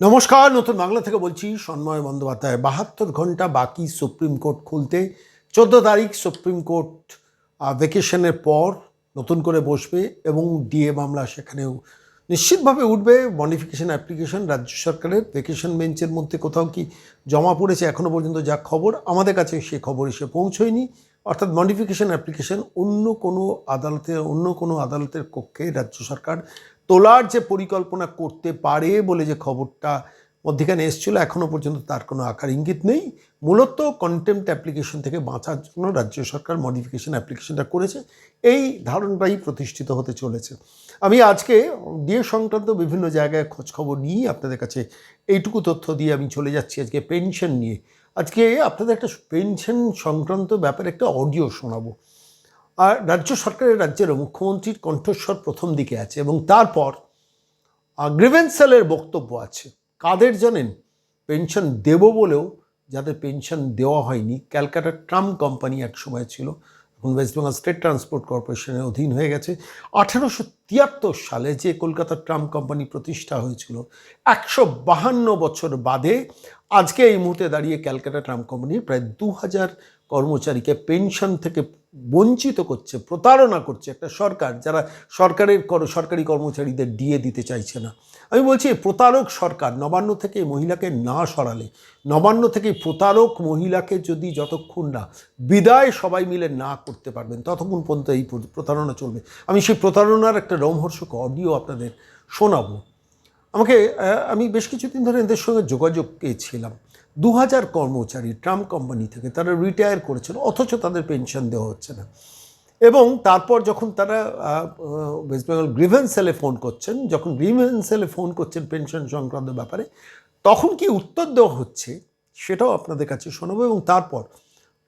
নমস্কার, নতুন বাংলা থেকে বলছি সন্ময় বন্দ্যোপাধ্যায়। বাহাত্তর ঘণ্টা বাকি সুপ্রিম কোর্ট খুলতে, চোদ্দ তারিখ সুপ্রিম কোর্ট ভেকেশনের পর নতুন করে বসবে এবং ডিএ মামলা সেখানেও নিশ্চিতভাবে উঠবে। মডিফিকেশন অ্যাপ্লিকেশন রাজ্য সরকারের ভেকেশন বেঞ্চের মধ্যে কোথাও কি জমা পড়েছে এখনও পর্যন্ত যা খবর, আমাদের কাছে সে খবর এসে পৌঁছয়নি। অর্থাৎ মডিফিকেশন অ্যাপ্লিকেশন অন্য কোনো আদালতে, অন্য কোনো আদালতের কক্ষে রাজ্য সরকার তোলার যে পরিকল্পনা করতে পারে বলে যে খবরটা মধ্যেখানে এসেছিল এখনও পর্যন্ত তার কোনো আকার ইঙ্গিত নেই। মূলত কন্টেম্প অ্যাপ্লিকেশন থেকে বাঁচার জন্য রাজ্য সরকার মডিফিকেশন অ্যাপ্লিকেশনটা করেছে, এই ধারণটাই প্রতিষ্ঠিত হতে চলেছে। আমি আজকে ডিএ সংক্রান্ত বিভিন্ন জায়গায় খোঁজখবর নিয়ে আপনাদের কাছে এইটুকু তথ্য দিয়ে আমি চলে যাচ্ছি আজকে পেনশন নিয়ে। আজকে আপনাদের একটা পেনশন সংক্রান্ত ব্যাপারে একটা অডিও শোনাবো। আর রাজ্য সরকারের রাজ্যের মুখ্যমন্ত্রীর কণ্ঠস্বর প্রথম দিকে আছে এবং তারপর গ্রিভেন্সেলের বক্তব্য আছে। কাদের জানেন? পেনশন দেব বলেও যাদের পেনশন দেওয়া হয়নি, ক্যালকাটা ট্রাম কোম্পানি এক সময় ছিল এখন ওয়েস্ট বেঙ্গল স্টেট ট্রান্সপোর্ট কর্পোরেশনের অধীন হয়ে গেছে। আঠেরোশো তিয়াত্তর সালে যে কলকাতা ট্রাম কোম্পানি প্রতিষ্ঠা হয়েছিল, একশো বাহান্ন বছর বাদে আজকে এই মুহূর্তে দাঁড়িয়ে ক্যালকাটা ট্রাম কোম্পানি প্রায় দু হাজার কর্মচারীকে পেনশন থেকে বঞ্চিত করছে, প্রতারণা করছে একটা সরকার, যারা সরকারের কর, সরকারি কর্মচারীদের ডিএ দিতে চাইছে না। আমি বলছি প্রতারক সরকার, নবান্ন থেকে মহিলাকে না সরালে, নবান্ন থেকে প্রতারক মহিলাকে যদি যতক্ষণ না বিদায় সবাই মিলে না করতে পারবেন, ততক্ষণ পর্যন্ত এই প্রতারণা চলবে। আমি সেই প্রতারণার একটা রোমহর্ষক অডিও আপনাদের শোনাবো। আমাকে আমি বেশ কিছুদিন ধরে এদের সঙ্গে যোগাযোগ পেয়েছিলাম। দু হাজার কর্মচারী ট্রাম কোম্পানি থেকে, তারা রিটায়ার করেছেন অথচ তাদের পেনশন দেওয়া হচ্ছে না। এবং তারপর যখন তারা ওয়েস্ট বেঙ্গল গ্রিভেন্স সেলে ফোন করছেন, যখন গ্রিভেন্স সেলে ফোন করছেন পেনশন সংক্রান্ত ব্যাপারে, তখন কি উত্তর দেওয়া হচ্ছে সেটাও আপনাদের কাছে শোনাবো এবং তারপর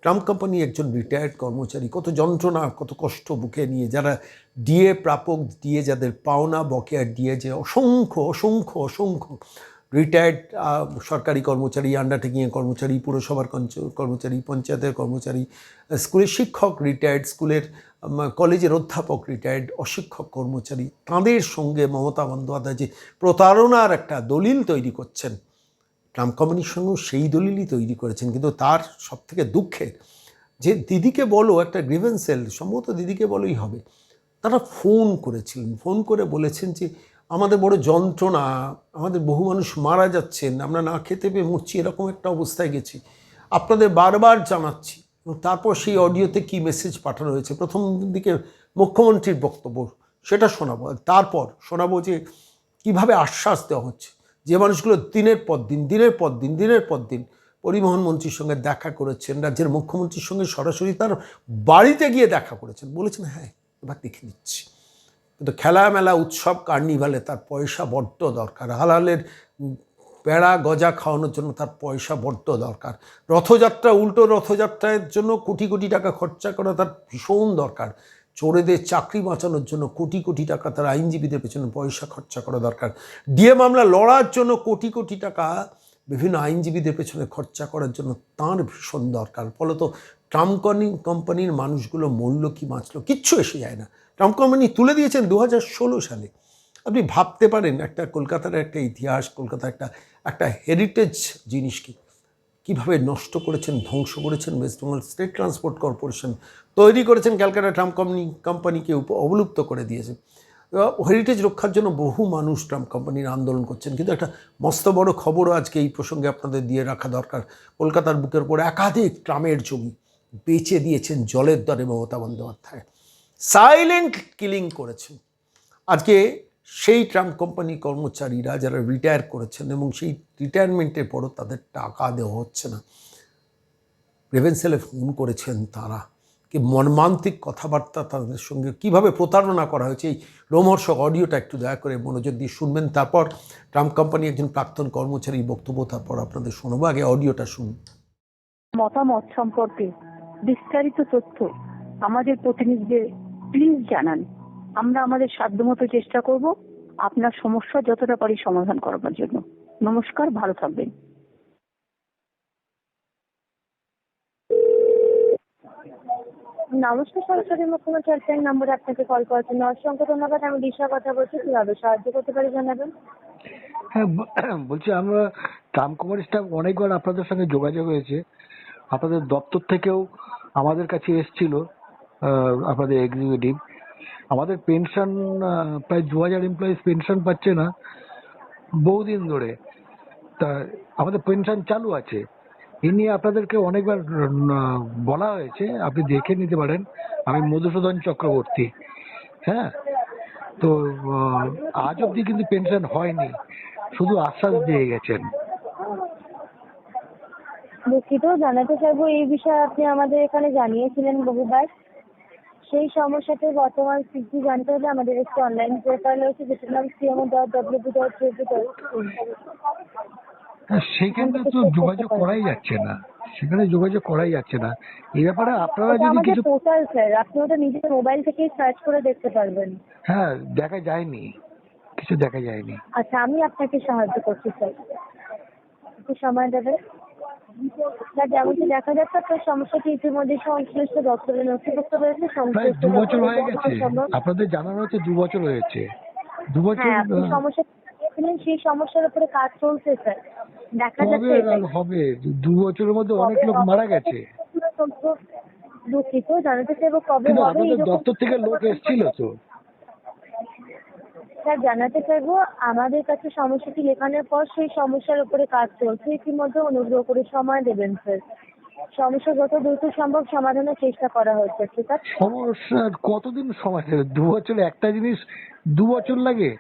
ট্রাম্প কোম্পানি একজন রিটায়ার্ড কর্মচারী, কত যন্ত্রণা, কত কষ্ট বুকে নিয়ে যারা ডিএ প্রাপক দিয়ে যাদের পাওনা বকেয়া দিয়ে যে অসংখ্য অসংখ্য অসংখ্য রিটায়ার্ড সরকারি কর্মচারী আন্ডারটেকিংয়ের কর্মচারী, পুরসভার কর্মচারী, পঞ্চায়েতের কর্মচারী স্কুলের শিক্ষক রিটায়ার্ড স্কুলের কলেজের অধ্যাপক রিটায়ার্ড অশিক্ষক কর্মচারী, তাঁদের সঙ্গে মমতা বন্দ্যোপাধ্যায় যে প্রতারণার একটা দলিল তৈরি করছেন, ট্রাম্প সঙ্গেও সেই দলিলই তৈরি করেছেন, কিন্তু তার সবথেকে দুঃখের যে দিদিকে বলো একটা গ্রিভেন্সেল সম্ভবত দিদিকে বলোই হবে, তারা ফোন করেছিলেন ফোন করে বলেছেন যে আমাদের বড় যন্ত্রণা, আমাদের বহু মানুষ মারা যাচ্ছেন, আমরা না খেতে পেয়ে মরছি, এরকম একটা অবস্থায় গেছি। আপনাদের বারবার জানাচ্ছি, এবং তারপর সেই অডিওতে কি মেসেজ পাঠানো হয়েছে? প্রথম দিকে মুখ্যমন্ত্রীর বক্তব্য, সেটা শোনাবো। তারপর শোনাবো যে, কীভাবে আশ্বাস দেওয়া হচ্ছে? যে মানুষগুলো দিনের পর দিন, দিনের পর দিন, দিনের পর দিন পরিবহন মন্ত্রীর সঙ্গে দেখা করেছেন, রাজ্যের মুখ্যমন্ত্রীর সঙ্গে সরাসরি তার বাড়িতে গিয়ে দেখা করেছেন। বলেছেন হ্যাঁ এবার দেখে নিচ্ছি। কিন্তু খেলা মেলা উৎসব, কার্নিভালে তার পয়সা বড্ড দরকার। হালালের পেড়া, গজা খাওয়ানোর জন্য তার পয়সা বড্ড দরকার। রথযাত্রা, উল্টো রথযাত্রার জন্য কোটি কোটি টাকা খরচা করা তার ভীষণ দরকার। চোরেদের চাকরি বাঁচানোর জন্য কোটি কোটি টাকা তার আইনজীবীদের পেছনে পয়সা খরচা করা দরকার। ডিএ মামলা লড়ার জন্য কোটি কোটি টাকা বিভিন্ন আইনজীবীদের পেছনে খরচা করার জন্য তার ভীষণ দরকার। ফলত ট্রাম্প কোম্পানি- কোম্পানির মানুষগুলো মূল্য কি, বাঁচলো, কিচ্ছু এসে যায় না। ট্রাম্প কোম্পানি তুলে দিয়েছেন দু হাজার ষোলো সালে। আপনি ভাবতে পারেন, একটা কলকাতার একটা ইতিহাস, কলকাতার একটা একটা হেরিটেজ জিনিসকে কীভাবে নষ্ট করেছেন, ধ্বংস করেছেন West Bengal state transport corporation তৈরি করেছেন ক্যালকাটা ট্রাম্প কোম্পানি, কোম্পানিকে অবলুপ্ত করে দিয়েছে। হেরিটেজ রক্ষার জন্য বহু মানুষ ট্রাম্প কোম্পানির আন্দোলন করছেন। কিন্তু একটা মস্ত বড় খবরও আজকে এই প্রসঙ্গে আপনাদের দিয়ে রাখা দরকার। কলকাতার বুকের উপর একাধিক ট্রামের জমি বেচে দিয়েছেন জলের দরে মমতা বন্দ্যোপাধ্যায়। সাইলেন্ট কিলিং করেছেন। আজকে সেই ট্রাম্প কোম্পানি কর্মচারীরা যারা রিটায়ার করেছেন এবং সেই রিটায়ারমেন্টের পরও তাদের টাকা দেওয়া হচ্ছে না। রেভেন্সেলে ফোন করেছেন তারা। কি মর্মান্তিক কথাবার্তা তাদের সঙ্গে কীভাবে প্রতারণা করা হয়েছে? এই রোমহর্ষক অডিওটা একটু দয়া করে মনোযোগ দিয়ে শুনবেন। তারপর ট্রাম্প কোম্পানি একজন প্রাক্তন কর্মচারী বক্তব্য, তারপর আপনাদের শোনাবো। আগে অডিওটা শুনুন। মতামত সম্পর্কে বিস্তারিত তথ্য আমাদের প্রতিনিধিদের প্লিজ জানান। আমরা আমাদের সাধ্যমতো চেষ্টা করব আপনার সমস্যা যতটা পারি সমাধান করবার জন্য। নমস্কার, ভালো থাকবেন। নমস্কার সরকারি মুখ্যমন্ত্রী হেল্পলাইন নম্বরে আপনাকে কল করার জন্য ধন্যবাদ। আমি দিশা কথা বলছি, কীভাবে সাহায্য করতে পারি জানাবেন? হ্যাঁ বলছি আমরা রামকুমার স্টাফ অনেকবার আপনাদের সঙ্গে যোগাযোগ হয়েছে। আপনাদের দপ্তর থেকেও আমাদের কাছে এসেছিল আপনাদের এক্সিকিউটিভ আমাদের পেনশন প্রায় দু হাজার এমপ্লয়িজ পেনশন পাচ্ছে না, বহুদিন ধরে। তা, আমাদের পেনশন চালু আছে। নিয়ে আপনাদেরকে অনেকবার বলা হয়েছে, আপনি দেখে নিতে পারেন। আমি মধুসূদন চক্রবর্তী হ্যাঁ? তো আজ অবধি কিন্তু পেনশন হয়নি, শুধু আশ্বাস দিয়ে গেছেন। দুঃখিত, জানাতে চাইব এই বিষয়ে আপনি আমাদের এখানে জানিয়েছিলেন বহুবার। সেই সমস্যাতে বর্তমান স্থিতি জানতে হলে আমাদের একটি অনলাইন পোর্টাল রয়েছে, যেটার নাম সিএমও ডট ডব্লিউ ডট হ্যাঁ, সেখানে তো যোগাযোগ করাই যাচ্ছে না। সেখানে যোগাযোগ করাই যাচ্ছে না। এই ব্যাপারে আপনারা যদি কিছু পোর্টাল স্যার আপনি ওটা নিজের মোবাইল থেকেই সার্চ করে দেখতে পারবেন। হ্যাঁ দেখা যায়নি। কিছু দেখা যায়নি। আচ্ছা আমি আপনাকে সাহায্য করছি স্যার একটু সময় দেবেন? স্যার যেমনটি দেখা যাচ্ছে আপনার সমস্যাটি ইতিমধ্যে সংশ্লিষ্ট দপ্তরে নথিভুক্ত রয়েছে প্রায় দু বছর দপ্তরে হয়ে গেছে। সম্ভব- আপনাদের জানানো হচ্ছে দু বছর হয়েছে দু বছর হ্যাঁ সমস্যা সেই সমস্যার উপরে কাজ চলছে স্যার দেখা কবে যাচ্ছে হবে দু বছরের মধ্যে অনেক লোক মারা গেছে। দুঃখিত জানাতে চাইব কবে হবে দপ্তর থেকে লোক এসেছিল তো। স্যার জানাতে চাইব আমাদের কাছে সমস্যাটি লেখানোর পর সেই সমস্যার উপরে কাজ চলছে। ইতিমধ্যে অনুগ্রহ করে সময় দেবেন স্যার। সমস্যা যত দ্রুত সম্ভব সমাধানের চেষ্টা করা হচ্ছে ঠিক আছে? সমস্যা কতদিন সময় দু বছর একটা জিনিস দু বছর লাগে?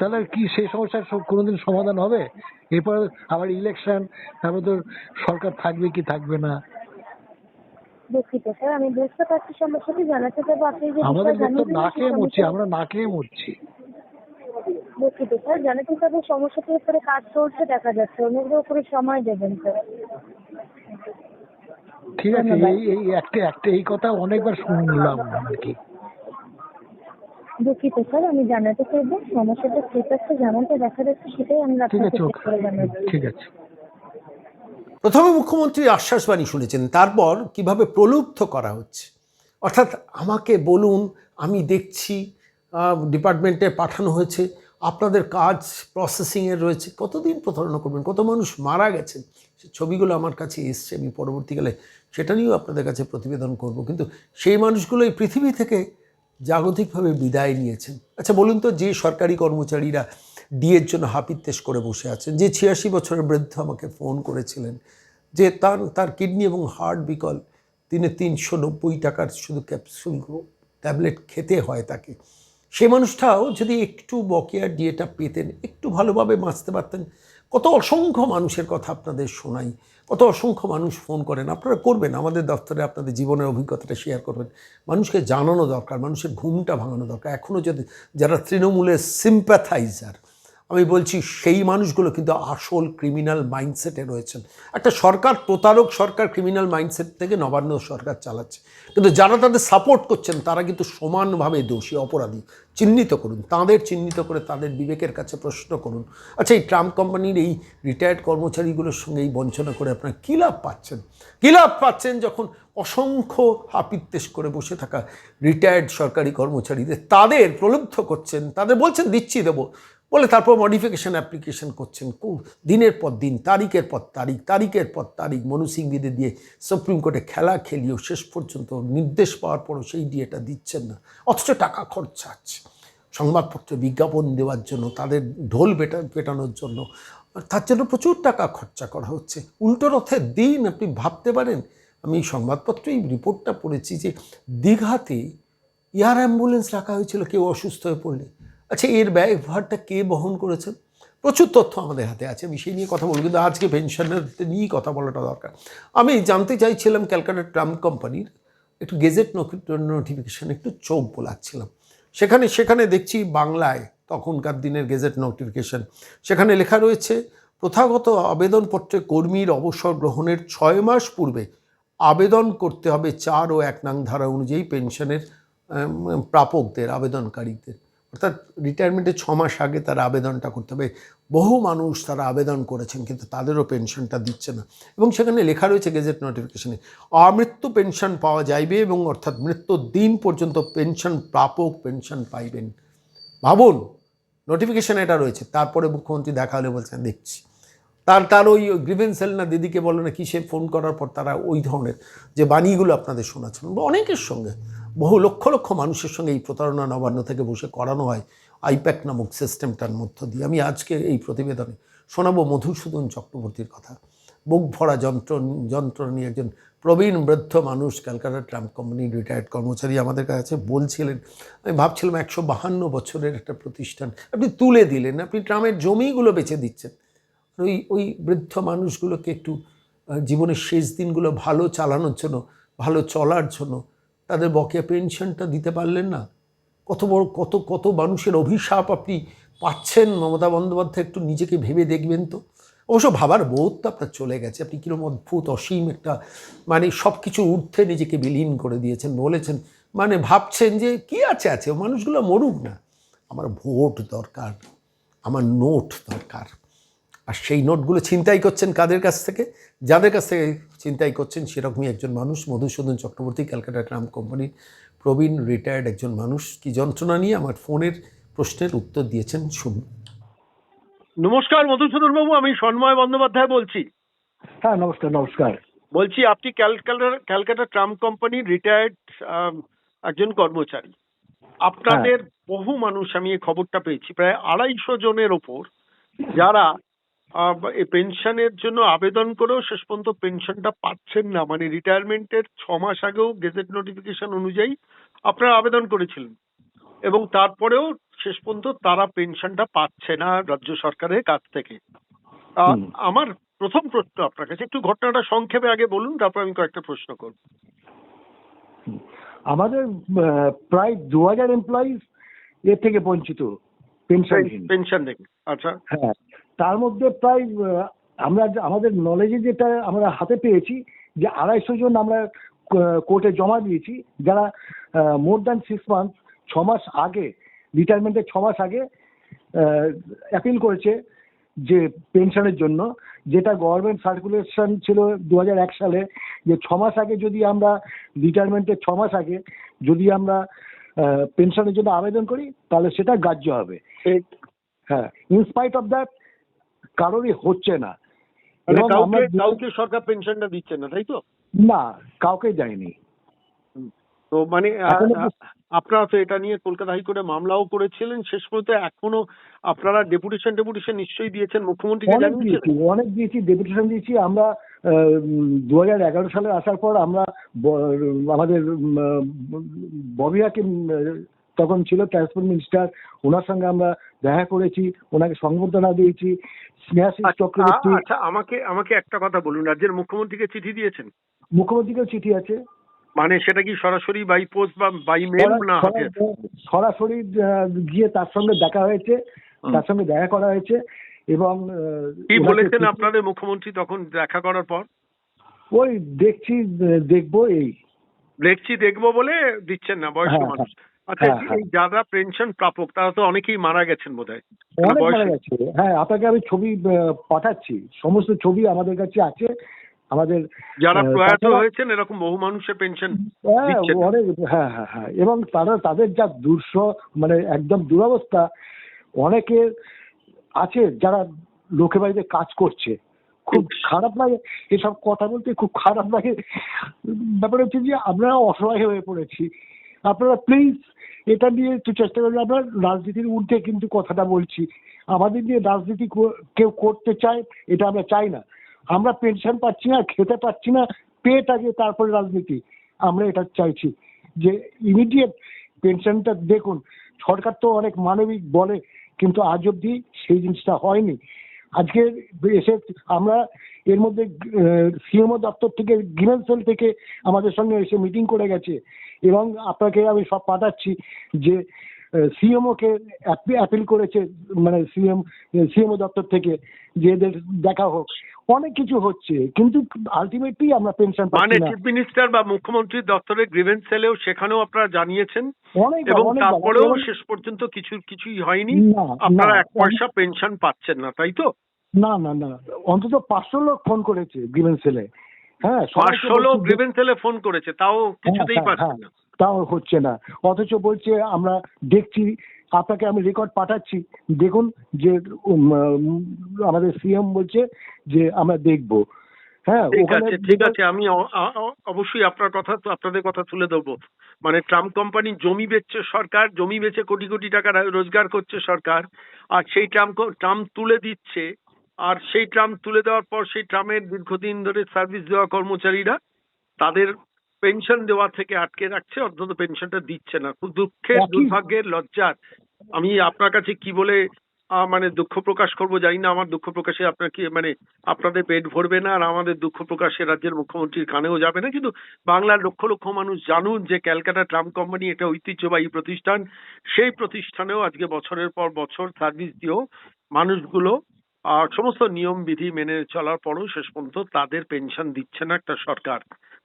তাহলে কি সেই সমস্যার কোনোদিন সমাধান হবে? এরপর আবার ইলেকশন তারপর তো সরকার থাকবে কি থাকবে না? দুঃখিত আমি বুঝতে পারছি সমস্যাটি জানাতে চাইব আপনি যে আমাদের বিষয়ে তো না খেয়ে মরছি আমরা না খেয়ে মরছি। দুঃখিত স্যার জানাতে চাইব সমস্যাটির উপরে কাজ চলছে দেখা যাচ্ছে। অনুগ্রহ করে সময় দেবেন স্যার। ঠিক আছে এই এই একটা একটা এই কথা অনেকবার শুনলাম আর কি। দুঃখিত স্যার আমি জানাতে চাইব সমস্যাটা স্টেটাসটা যেমনটা দেখা যাচ্ছে সেটাই আমরা ঠিক আছে করে জানাব। ঠিক আছে। প্রথমে মুখ্যমন্ত্রী আশ্বাসবাণী শুনেছেন তারপর কীভাবে প্রলুব্ধ করা হচ্ছে? অর্থাৎ আমাকে বলুন আমি দেখছি ডিপার্টমেন্টে পাঠানো হয়েছে আপনাদের কাজ প্রসেসিংয়ের রয়েছে কতদিন প্রতারণা করবেন কত মানুষ মারা গেছেন? সে ছবিগুলো আমার কাছে এসছে আমি পরবর্তীকালে সেটা নিয়েও আপনাদের কাছে প্রতিবেদন করব। কিন্তু সেই মানুষগুলো এই পৃথিবী থেকে জাগতিকভাবে বিদায় নিয়েছেন। আচ্ছা বলুন তো, যে সরকারি কর্মচারীরা ডিএর জন্য হাপিত্তেশ করে বসে আছেন, যে ছিয়াশি বছরের বৃদ্ধ আমাকে ফোন করেছিলেন, যে তার তার কিডনি এবং হার্ট বিকল, তিনি তিনশো নব্বই টাকার শুধু ক্যাপসুল ট্যাবলেট খেতে হয় তাকে। সে মানুষটাও যদি একটু বকেয়া ডিএটা পেতেন, একটু ভালোভাবে বাঁচতে পারতেন, কত অসংখ্য মানুষের কথা আপনাদের শোনাই। কত অসংখ্য মানুষ ফোন করেন। আপনারা করবেন, আমাদের দফতরে আপনাদের জীবনের অভিজ্ঞতাটা শেয়ার করবেন। মানুষকে জানানো দরকার, মানুষের ঘুমটা ভাঙানো দরকার। এখনও যদি যারা তৃণমূলের সিম্প্যাথাইজার আমি বলছি সেই মানুষগুলো কিন্তু আসল ক্রিমিনাল মাইন্ডসেটে রয়েছেন। একটা সরকার, প্রতারক সরকার ক্রিমিনাল মাইন্ডসেট থেকে নবান্ন সরকার চালাচ্ছে। কিন্তু যারা তাদের সাপোর্ট করছেন, তারা কিন্তু সমানভাবে দোষী, অপরাধী। চিহ্নিত করুন, তাদের চিহ্নিত করে তাদের বিবেকের কাছে প্রশ্ন করুন। আচ্ছা এই ট্রাম্প কোম্পানির এই রিটায়ার্ড কর্মচারীগুলোর সঙ্গে এই বঞ্চনা করে আপনারা কী লাভ পাচ্ছেন? কী লাভ পাচ্ছেন যখন অসংখ্য হাপিত্তেশ করে বসে থাকা রিটায়ার্ড সরকারি কর্মচারীদের, তাদের প্রলুব্ধ করছেন, তাদের বলছেন, দিচ্ছি, দেবো। বলে তারপর মডিফিকেশন অ্যাপ্লিকেশন করছেন। দিনের পর দিন, তারিখের পর তারিখ, তারিখের পর তারিখ, মনু সিং বিদে দিয়ে সুপ্রিম কোর্টে খেলা খেলিয়েও শেষ পর্যন্ত নির্দেশ পাওয়ার পরও সেই ডিএটা দিচ্ছেন না। অথচ টাকা খরচা আছে। সংবাদপত্রে বিজ্ঞাপন দেওয়ার জন্য, তাদের ঢোল পেটা পেটানোর জন্য, তার জন্য প্রচুর টাকা খরচা করা হচ্ছে। উল্টো রথের দিন আপনি ভাবতে পারেন, আমি সংবাদপত্রে এই রিপোর্টটা পড়েছি যে দীঘাতে এয়ার অ্যাম্বুলেন্স রাখা হয়েছিল, কেউ অসুস্থ হয়ে পড়লে। আচ্ছা এর ব্যয়ভারটা কে বহন করেছেন প্রচুর তথ্য আমাদের হাতে আছে, আমি সেই নিয়ে কথা বলব, কিন্তু আজকে পেনশনের নিয়েই কথা বলাটা দরকার। আমি জানতে চাইছিলাম ক্যালকাটা ট্রাম্প কোম্পানির একটু গেজেট নোটিফিকেশান একটু চোখ বোলাচ্ছিলাম। সেখানে সেখানে দেখছি বাংলায় তখনকার দিনের গেজেট নোটিফিকেশন সেখানে লেখা রয়েছে, প্রথাগত আবেদনপত্রে কর্মীর অবসর গ্রহণের ছয় মাস পূর্বে আবেদন করতে হবে চার ও এক নাং ধারা অনুযায়ী পেনশনের প্রাপকদের, আবেদনকারীদের। অর্থাৎ রিটায়ারমেন্টের ছ মাস আগে তারা আবেদনটা করতে হবে। বহু মানুষ তারা আবেদন করেছেন, কিন্তু তাদেরও পেনশনটা দিচ্ছে না। এবং সেখানে লেখা রয়েছে গেজেট নোটিফিকেশনে অমৃত্যু পেনশন পাওয়া যাইবে এবং অর্থাৎ মৃত্যুর দিন পর্যন্ত পেনশন প্রাপক পেনশন পাইবেন। ভাবুন নোটিফিকেশন এটা রয়েছে। তারপরে মুখ্যমন্ত্রী দেখা হলে বলছেন, দেখছি। তার তার ওই গ্রিভেন্স সেল না দিদিকে বলে না, কি সে ফোন করার পর তারা ওই ধরনের যে বাণীগুলো আপনাদের শোনাচ্ছেন, অনেকের সঙ্গে। বহু লক্ষ লক্ষ মানুষের সঙ্গে এই প্রতারণা নবান্ন থেকে বসে করানো হয় আইপ্যাক নামক সিস্টেমটার মধ্য দিয়ে। আমি আজকে এই প্রতিবেদনে শোনাবো মধুসূদন চক্রবর্তীর কথা। বুক ভরা যন্ত্র, যন্ত্রণা নিয়ে একজন প্রবীণ বৃদ্ধ মানুষ ক্যালকাটা ট্রাম্প কোম্পানির রিটায়ার্ড কর্মচারী আমাদের কাছে বলছিলেন, আমি ভাবছিলাম একশো বাহান্ন বছরের একটা প্রতিষ্ঠান আপনি তুলে দিলেন, আপনি ট্রামের জমিগুলো বেছে দিচ্ছেন। ওই ওই বৃদ্ধ মানুষগুলোকে একটু জীবনের শেষ দিনগুলো ভালো চালানোর জন্য, ভালো চলার জন্য তাদের বকেয়া পেনশনটা দিতে পারলেন না? কত বড়, কত কত মানুষের অভিশাপ আপনি পাচ্ছেন? মমতা বন্দ্যোপাধ্যায় একটু নিজেকে ভেবে দেখবেন তো। অবশ্য ভাবার বোধ তো আপনার চলে গেছে। আপনি কীরকম অদ্ভুত, অসীম একটা মানে সব কিছু ঊর্ধ্বে নিজেকে বিলীন করে দিয়েছেন, বলেছেন। মানে ভাবছেন যে কি আছে আছে? মানুষগুলো মরুক না। আমার ভোট দরকার, আমার নোট দরকার। আর সেই নোটগুলো ছিনতাই করছেন কাদের কাছ থেকে? যাদের কাছ থেকে ছিনতাই করছেন সেরকমই একজন মানুষ মধুসূদন চক্রবর্তী ক্যালকাটা ট্রাম কোম্পানির প্রবীণ রিটায়ার্ড একজন মানুষ। কি যন্ত্রণা নিয়ে আমার ফোনের প্রশ্নের উত্তর দিয়েছেন শুনুন। নমস্কার মধুসূদন বাবু আমি সন্ময় বন্দ্যোপাধ্যায় বলছি। হ্যাঁ নমস্কার নমস্কার। বলছি আপনি ক্যালকাটা ক্যালকাটা ট্রাম কোম্পানির রিটায়ার্ড একজন কর্মচারী। আপনাদের বহু মানুষ আমি এই খবরটা পেয়েছি প্রায় আড়াইশো জনের ওপর যারা পেনশনের জন্য আবেদন করেও শেষ পর্যন্ত পেনশনটা পাচ্ছেন না। মানে রিটায়ারমেন্টের ছ মাস আগেও গেজেট নোটিফিকেশন অনুযায়ী আপনারা আবেদন করেছিলেন। এবং তারপরেও শেষ পর্যন্ত তারা পেনশনটা পাচ্ছে না রাজ্য সরকারের কাছ থেকে। আমার প্রথম প্রশ্ন আপনার কাছে। একটু ঘটনাটা সংক্ষেপে আগে বলুন তারপর আমি কয়েকটা প্রশ্ন করব। আমাদের প্রায় দু হাজার এমপ্লয়িজ এর থেকে বঞ্চিত পেনশন পেনশন দেখুন আচ্ছা। হ্যাঁ। তার মধ্যে প্রায় আমরা আমাদের নলেজে যেটা আমরা হাতে পেয়েছি যে আড়াইশো জন আমরা কোর্টে জমা দিয়েছি যারা মোর দ্যান সিক্স মান্থ ছ মাস আগে রিটায়ারমেন্টের ছ মাস আগে অ্যাপিল করেছে যে পেনশনের জন্য যেটা গভর্নমেন্ট সার্কুলেশন ছিল দু এক সালে যে ছ মাস আগে যদি আমরা রিটায়ারমেন্টের ছ মাস আগে যদি আমরা পেনশনের জন্য আবেদন করি তাহলে সেটা গ্রাহ্য হবে। হ্যাঁ ইনস্পাইট অফ দ্যাট কারোরই হচ্ছে না। মানে কাউকে সরকার পেনশনটা দিচ্ছে না তাই তো? না কাউকে দেয়নি। তো মানে আপনারা তো এটা নিয়ে কলকাতা হাইকোর্টে মামলাও করেছিলেন। শেষ পর্যন্ত এখনও আপনারা ডেপুটেশন ডেপুটেশন নিশ্চয়ই দিয়েছেন। মুখ্যমন্ত্রীকে জানিয়েছেন? অনেক দিয়েছি ডেপুটেশন দিয়েছি। আমরা দু হাজার এগারো সালে আসার পর আমরা আমাদের ববিয়াকে তখন ছিল ট্রান্সপোর্ট মিনিস্টার ওনার সঙ্গে আমরা দেখা করেছি ওনাকে সংবর্ধনা দিয়েছি স্নেহাশিস আচ্ছা, চক্রবর্তী। আচ্ছা আমাকে আমাকে একটা কথা বলুন রাজ্যের মুখ্যমন্ত্রীকে চিঠি দিয়েছেন? মুখ্যমন্ত্রীকেও চিঠি আছে। মানে সেটা কি সরাসরি বাই পোস্ট বা বাই মেল না সরাসরি গিয়ে তার সঙ্গে দেখা হয়েছে তার সঙ্গে দেখা করা হয়েছে এবং কি বলেছেন আপনাদের মুখ্যমন্ত্রী তখন দেখা করার পর? ওই দেখছি দেখব এই। দেখছি দেখব বলে দিচ্ছেন না বয়স্ক হ্যাঁ, মানুষ। আচ্ছা হ্যাঁ, হ্যাঁ। যারা পেনশন প্রাপক তারা তো অনেকেই মারা গেছেন অনেক মারা গেছে। হ্যাঁ আপনাকে আমি ছবি পাঠাচ্ছি। সমস্ত ছবি আমাদের কাছে আছে। আমাদের যারা প্রয়াত হয়েছেন এরকম বহু মানুষের পেনশন হ্যাঁ অনেক হ্যাঁ হ্যাঁ হ্যাঁ এবং তারা তাদের যা দুর্স মানে একদম দুরবস্থা অনেকে আছে যারা লোকে বাড়িতে কাজ করছে। খুব খারাপ লাগে এসব কথা বলতে খুব খারাপ লাগে। ব্যাপার হচ্ছে যে আমরা অসহায় হয়ে পড়েছি। আপনারা প্লিজ এটা নিয়ে একটু চেষ্টা করবেন। আমরা রাজনীতির ঊর্ধ্বে কিন্তু কথাটা বলছি। আমাদের নিয়ে রাজনীতি কেউ করতে চায়, এটা আমরা চাই না। আমরা পেনশন পাচ্ছি না, খেতে পাচ্ছি না, পেট আগে তারপরে রাজনীতি। আমরা এটা চাইছি যে ইমিডিয়েট পেনশনটা দেখুন। সরকার তো অনেক মানবিক বলে, কিন্তু আজ অব্দি সেই জিনিসটা হয়নি। আজকে এসে আমরা এর মধ্যে সিএমও দপ্তর থেকে গ্রিভেন্স সেল থেকে আমাদের সঙ্গে এসে মিটিং করে গেছে। এবং আপনাকে আমি সব পাঠাচ্ছি যে সিএমও কে অ্যাপিল করেছে মানে সিএম সিএমও দপ্তর থেকে যে এদের দেখা হোক অনেক কিছু হচ্ছে কিন্তু আলটিমেটলি আমরা পেনশন মানে চিফ মিনিস্টার বা মুখ্যমন্ত্রীর দপ্তরে গ্রিভেন্স সেলেও সেখানেও আপনারা জানিয়েছেন এবং তারপরেও শেষ পর্যন্ত কিছু কিছুই হয়নি। আপনারা এক পয়সা পেনশন পাচ্ছেন না তাই তো? না না না। অন্তত পাঁচশো লোক ফোন করেছে গ্রিভেন্স সেলে হ্যাঁ পাঁচশো লোক গ্রিভেন্স সেলে ফোন করেছে তাও কিছুতেই হ্যাঁ, হ্যাঁ, না। তাও হচ্ছে না। অথচ বলছে আমরা দেখছি আপনাকে আমি রেকর্ড পাঠাচ্ছি। দেখুন যে আমাদের সিএম বলছে যে আমরা দেখব। হ্যাঁ ঠিক আছে ঠিক আছে আমি অবশ্যই আপনার কথা আপনাদের কথা তুলে দেবো মানে ট্রাম্প কোম্পানি জমি বেচছে সরকার জমি বেচে কোটি কোটি টাকা রোজগার করছে সরকার আর সেই ট্রাম্প ট্রাম্প তুলে দিচ্ছে আর সেই ট্রাম তুলে দেওয়ার পর সেই ট্রামের দীর্ঘদিন ধরে সার্ভিস দেওয়া কর্মচারীরা তাদের পেনশন দেওয়া থেকে আটকে রাখছে অন্তত পেনশনটা দিচ্ছে না। খুব দুঃখের দুর্ভাগ্যের লজ্জার। আমি আপনার কাছে কি বলে মানে দুঃখ প্রকাশ করব জানি না। আমার দুঃখ প্রকাশে আপনার কি মানে আপনাদের পেট ভরবে না আর আমাদের দুঃখ প্রকাশে রাজ্যের মুখ্যমন্ত্রীর কানেও যাবে না। কিন্তু বাংলার লক্ষ লক্ষ মানুষ জানুন যে ক্যালকাটা ট্রাম কোম্পানি একটা ঐতিহ্যবাহী প্রতিষ্ঠান। সেই প্রতিষ্ঠানেও আজকে বছরের পর বছর সার্ভিস দিয়েও মানুষগুলো সমস্ত নিয়ম বিধি মেনে চলার পরও শেষ পর্যন্ত তাদের পেনশন দিচ্ছে না একটা সরকার।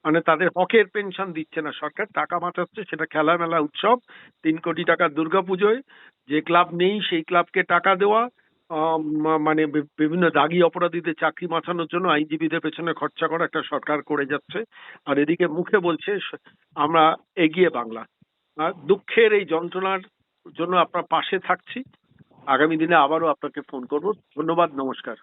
মানে তাদের হকের পেনশন দিচ্ছে না সরকার। টাকা বাঁচাচ্ছে সেটা খেলা মেলা উৎসব। তিন কোটি টাকা দুর্গাপুজোয় যে ক্লাব নেই, সেই ক্লাবকে টাকা দেওয়া মানে বিভিন্ন দাগি অপরাধীদের চাকরি বাঁচানোর জন্য আইনজীবীদের পেছনে খরচা করা একটা সরকার করে যাচ্ছে। আর এদিকে মুখে বলছে, আমরা এগিয়ে বাংলা। আর দুঃখের এই যন্ত্রণার জন্য আপনার পাশে থাকছি। আগামী দিনে আবারও আপনাকে ফোন করব। ধন্যবাদ নমস্কার।